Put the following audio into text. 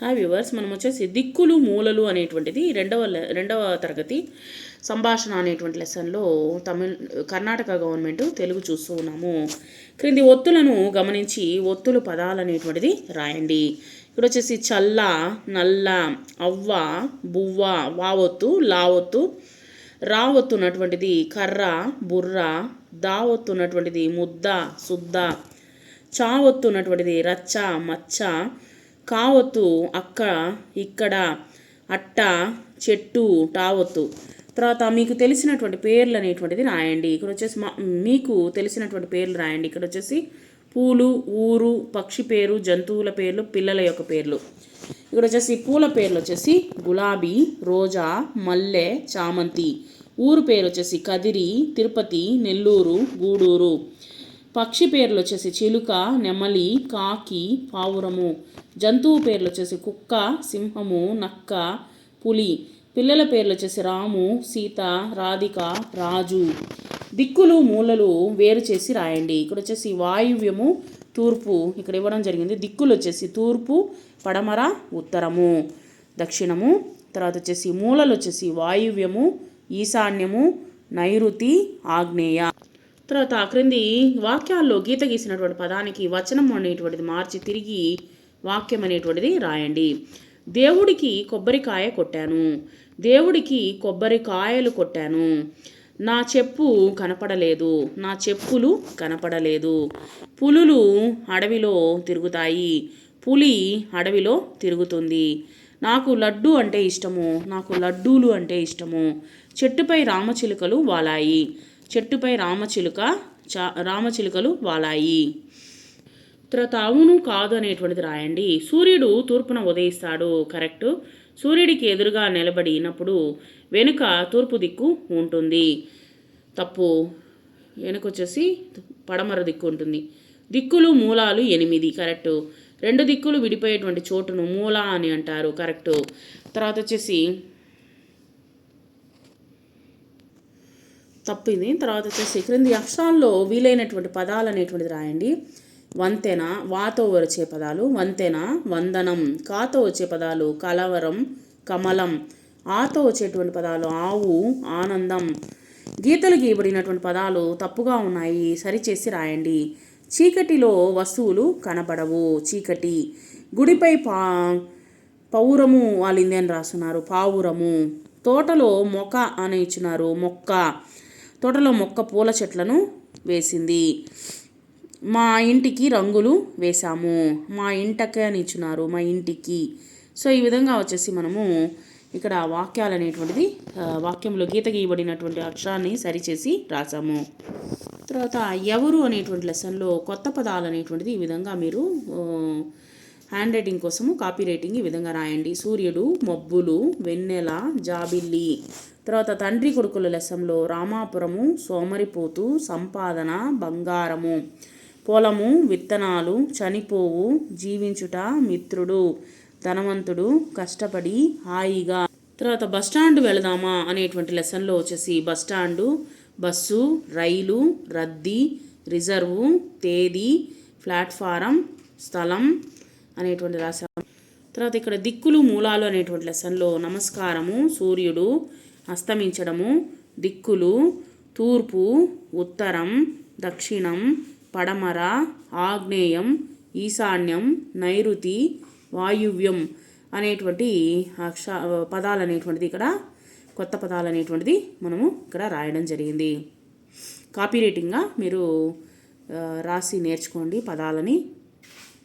Hi viewers మనం వచ్చేసి దిక్కులు మూలలు అనేటువంటిది రెండవ లె- రెండవ తరగతి సంభాషణ అనేటువంటి లెసన్లో తమిళ్ కర్ణాటక గవర్నమెంట్ తెలుగు చూస్తూ ఉన్నాము. క్రింది ఒత్తులను గమనించి ఒత్తులు పదాలు అనేటువంటిది రాయండి. ఇక్కడ వచ్చేసి చల్ల నల్ల అవ్వ బువ్వ వావొత్తు లావొత్తు రావొత్తు ఉన్నటువంటిది కర్ర బుర్ర దావొత్తు ఉన్నటువంటిది ముద్ద సుద్ద చావొత్తు ఉన్నటువంటిది రచ్చ మచ్చ కావొత్తు అక్క ఇక్కడ అట్ట చెట్టు టావొత్తు తర్వాత మీకు తెలిసినటువంటి పేర్లు అనేటువంటిది రాయండి. ఇక్కడ వచ్చేసి మా మీకు తెలిసినటువంటి పేర్లు రాయండి. ఇక్కడ వచ్చేసి పూలు ఊరు పక్షి పేరు జంతువుల పేర్లు పిల్లల యొక్క పేర్లు. ఇక్కడ వచ్చేసి పూల పేర్లు వచ్చేసి గులాబీ రోజా మల్లె చామంతి. ఊరు పేరు వచ్చేసి కదిరి తిరుపతి నెల్లూరు గూడూరు. పక్షి పేర్లు వచ్చేసి చిలుక నెమలి కాకి పావురము. జంతువు పేర్లు వచ్చేసి కుక్క సింహము నక్క పులి. పిల్లల పేర్లు వచ్చేసి రాము సీత రాధిక రాజు. దిక్కులు మూలలు వేరు చేసి రాయండి. ఇక్కడ వచ్చేసి వాయువ్యము తూర్పు ఇక్కడ ఇవ్వడం జరిగింది. దిక్కులు వచ్చేసి తూర్పు పడమర ఉత్తరము. దక్షిణము తర్వాత వచ్చేసి మూలలు వచ్చేసి వాయువ్యము ఈశాన్యము నైరుతి ఆగ్నేయ. తర్వాత ఆ క్రింది వాక్యాల్లో గీత గీసినటువంటి పదానికి వచనం అనేటువంటిది మార్చి తిరిగి వాక్యం అనేటువంటిది రాయండి. దేవుడికి కొబ్బరికాయ కొట్టాను. దేవుడికి కొబ్బరికాయలు కొట్టాను. నా చెప్పు కనపడలేదు. నా చెప్పులు కనపడలేదు. పులులు అడవిలో తిరుగుతాయి. పులి అడవిలో తిరుగుతుంది. నాకు లడ్డు అంటే ఇష్టము. నాకు లడ్డూలు అంటే ఇష్టము. చెట్టుపై రామచిలుకలు వాలాయి. చెట్టుపై రామచిలుక చా రామచిలుకలు వాలాయి. తర్వాత అవును కాదు అనేటువంటిది రాయండి. సూర్యుడు తూర్పున ఉదయిస్తాడు కరెక్ట్. సూర్యుడికి ఎదురుగా నిలబడినప్పుడు వెనుక తూర్పు దిక్కు ఉంటుంది. తప్పు. వెనుక వచ్చేసి పడమర దిక్కు ఉంటుంది. దిక్కులు మూలాలు ఎనిమిది కరెక్ట్. రెండు దిక్కులు విడిపోయేటువంటి చోటును మూల అని అంటారు కరెక్ట్. తర్వాత వచ్చేసి తప్పింది. తర్వాత వచ్చేసి క్రింది అక్షరాల్లో వీలైనటువంటి పదాలు అనేటువంటిది రాయండి. వంతెన వాతో వచ్చే పదాలు. వంతెన వందనం. కాతో వచ్చే పదాలు. కలవరం కమలం. ఆతో వచ్చేటువంటి పదాలు. ఆవు ఆనందం. గీతలు గీయబడినటువంటి పదాలు తప్పుగా ఉన్నాయి. సరిచేసి రాయండి. చీకటిలో వస్తువులు కనబడవు. చీకటి. గుడిపై పా పౌరము వాళ్ళింది అని రాస్తున్నారు. పావురము. తోటలో మొక్క అని ఇచ్చినారు. మొక్క. తోటలో మొక్క పూల చెట్లను వేసింది. మా ఇంటికి రంగులు వేసాము మా ఇంటకే అని ఇచ్చినారు మా ఇంటికి. సో ఈ విధంగా వచ్చేసి మనము ఇక్కడ వాక్యాలు అనేటువంటిది వాక్యంలో గీత గీయబడినటువంటి అక్షరాన్ని సరిచేసి రాసాము. తర్వాత ఎవరు అనేటువంటి లెసన్లో కొత్త పదాలు అనేటువంటిది ఈ విధంగా మీరు హ్యాండ్ రైటింగ్ కోసము కాపీ రైటింగ్ ఈ విధంగా రాయండి. సూర్యుడు మబ్బులు వెన్నెల జాబిల్లి. తర్వాత తండ్రి కొడుకుల లెసంలో రామాపురము సోమరిపోతు సంపాదన బంగారము. పొలము విత్తనాలు చనిపోవు జీవించుట మిత్రుడు ధనవంతుడు కష్టపడి హాయిగా. తర్వాత బస్టాండ్ వెళదామా అనేటువంటి లెసన్లో వచ్చేసి బస్టాండు బస్సు రైలు రద్దీ రిజర్వు తేదీ ప్లాట్ఫారం స్థలం అనేటువంటి రాశాం తర్వాత ఇక్కడ దిక్కులు మూలాలు అనేటువంటి లెసన్లో నమస్కారము సూర్యుడు అస్తమించడము దిక్కులు తూర్పు ఉత్తరం దక్షిణం పడమర ఆగ్నేయం ఈశాన్యం నైరుతి వాయువ్యం అనేటువంటి అక్ష పదాలు అనేటువంటిది ఇక్కడ కొత్త పదాలు అనేటువంటిది మనము ఇక్కడ రాయడం జరిగింది. కాపీ రైటింగ్గా మీరు రాసి నేర్చుకోండి పదాలని.